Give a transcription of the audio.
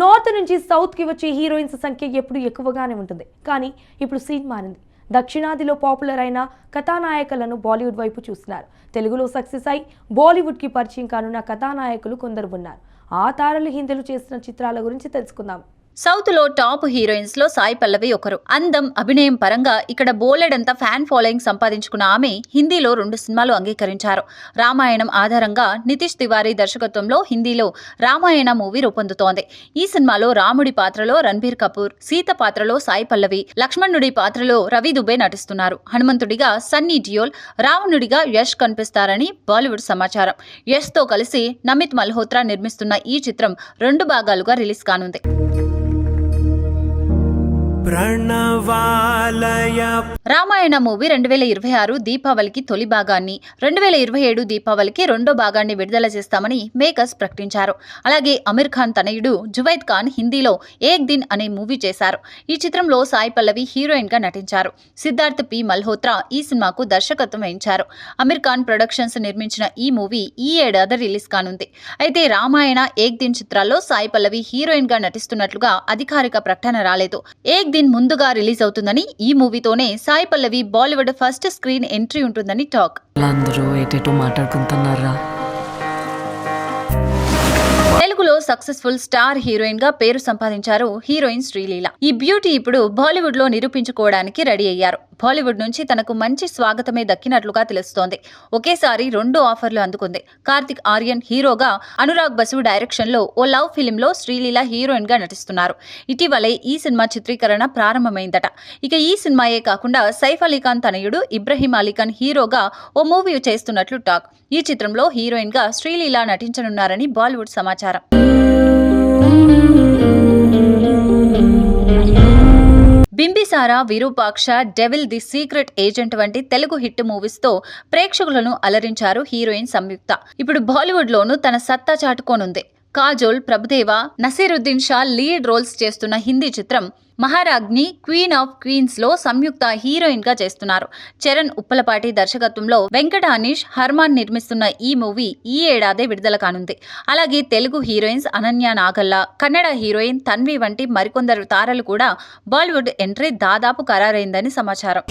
North నుంచి సౌత్కి వచ్చే heroines సంఖ్య ఎప్పుడు ఎక్కువగానే ఉంటుంది. కానీ ఇప్పుడు సీన్ మారింది. దక్షిణాదిలో పాపులర్ అయిన కథానాయకులను బాలీవుడ్ వైపు చూస్తున్నారు. తెలుగులో సక్సెస్ అయి బాలీవుడ్కి పరిచయం కానున్న కథానాయకులు కొందరు ఉన్నారు. ఆ తారలు హిందీలు చేసిన చిత్రాల గురించి తెలుసుకుందాం. సౌత్లో టాప్ హీరోయిన్స్లో సాయి పల్లవి ఒకరు. అందం అభినయం పరంగా ఇక్కడ బోలెడంత ఫ్యాన్ ఫాలోయింగ్ సంపాదించుకున్న ఆమె హిందీలో రెండు సినిమాలు అంగీకరించారు. రామాయణం ఆధారంగా నితీష్ తివారీ దర్శకత్వంలో హిందీలో రామాయణ మూవీ రూపొందుతోంది. ఈ సినిమాలో రాముడి పాత్రలో రణబీర్ కపూర్ సీత పాత్రలో సాయి పల్లవి లక్ష్మణుడి పాత్రలో రవి దుబే నటిస్తున్నారు. హనుమంతుడిగా సన్నీ డియోల్ రావణుడిగా యష్ కనిపిస్తారని బాలీవుడ్ సమాచారం. యష్తో కలిసి నమిత్ మల్హోత్రా నిర్మిస్తున్న ఈ చిత్రం రెండు భాగాలుగా రిలీజ్ కానుంది. ప్రణవాలయ రామాయణ మూవీ రెండు వేల ఇరవై ఆరు దీపావళికి తొలి భాగాన్ని రెండు వేల ఇరవై ఏడు దీపావళికి రెండో భాగాన్ని విడుదల చేస్తామని మేకర్స్ ప్రకటించారు. అలాగే అమీర్ ఖాన్ తనయుడు జువైద్ ఖాన్ హిందీలో ఏక్ దిన్ అనే మూవీ చేశారు. ఈ చిత్రంలో సాయి పల్లవి హీరోయిన్గా నటించారు. సిద్ధార్థ్ పి. మల్హోత్రా ఈ సినిమాకు దర్శకత్వం వహించారు. అమీర్ ఖాన్ ప్రొడక్షన్స్ నిర్మించిన ఈ మూవీ ఈ ఏడాది రిలీజ్ కానుంది. అయితే రామాయణ ఏక్ దిన్ చిత్రాల్లో సాయి పల్లవి హీరోయిన్గా నటిస్తున్నట్లుగా అధికారిక ప్రకటన రాలేదు. ఏక్ దిన్ ముందుగా రిలీజ్ అవుతుందని ఈ మూవీతోనే Sai Pallavi Bollywood first screen entry ఉంటుందని టాక్. వాళ్ళందరూ ఏటేటో మాట్లాడుకుంటున్నారా? తెలుగులో సక్సెస్ఫుల్ స్టార్ హీరోయిన్గా పేరు సంపాదించారు హీరోయిన్ శ్రీలీల. ఈ బ్యూటీ ఇప్పుడు బాలీవుడ్లో నిరూపించుకోవడానికి రెడీ అయ్యారు. బాలీవుడ్ నుంచి తనకు మంచి స్వాగతమే దక్కినట్లుగా తెలుస్తోంది. ఒకేసారి రెండు ఆఫర్లు అందుకుంది. కార్తిక్ ఆర్యన్ హీరోగా అనురాగ్ బసు డైరెక్షన్లో ఓ లవ్ ఫిలిం లో శ్రీలీల హీరోయిన్గా నటిస్తున్నారు. ఇటీవలే ఈ సినిమా చిత్రీకరణ ప్రారంభమైందట. ఇక ఈ సినిమాయే కాకుండా సైఫ్ అలీఖాన్ తనయుడు ఇబ్రహీం అలీఖాన్ హీరోగా ఓ మూవీ చేస్తున్నట్లు టాక్. ఈ చిత్రంలో హీరోయిన్గా శ్రీలీల నటించనున్నారని బాలీవుడ్ సమాచారం. Bimbisara Virupaksha Devil The Secret Agent వంటి తెలుగు హిట్ మూవీస్తో ప్రేక్షకులను అలరించారు హీరోయిన్ సంయుక్త. ఇప్పుడు బాలీవుడ్లోనూ తన సత్తా చాటుకోనుంది. కాజోల్ ప్రభుదేవ నసీరుద్దీన్ షా లీడ్ రోల్స్ చేస్తున్న హిందీ చిత్రం మహారాజ్ని క్వీన్ ఆఫ్ క్వీన్స్లో సంయుక్త హీరోయిన్గా చేస్తున్నారు. చరణ్ ఉప్పలపాటి దర్శకత్వంలో వెంకట అనీష్ హర్మాన్ నిర్మిస్తున్న ఈ మూవీ ఈ ఏడాదే విడుదల కానుంది. అలాగే తెలుగు హీరోయిన్స్ అనన్య నాగల్ల కన్నడ హీరోయిన్ తన్వి వంటి మరికొందరు తారలు కూడా బాలీవుడ్ ఎంట్రీ దాదాపు ఖరారైందని సమాచారం.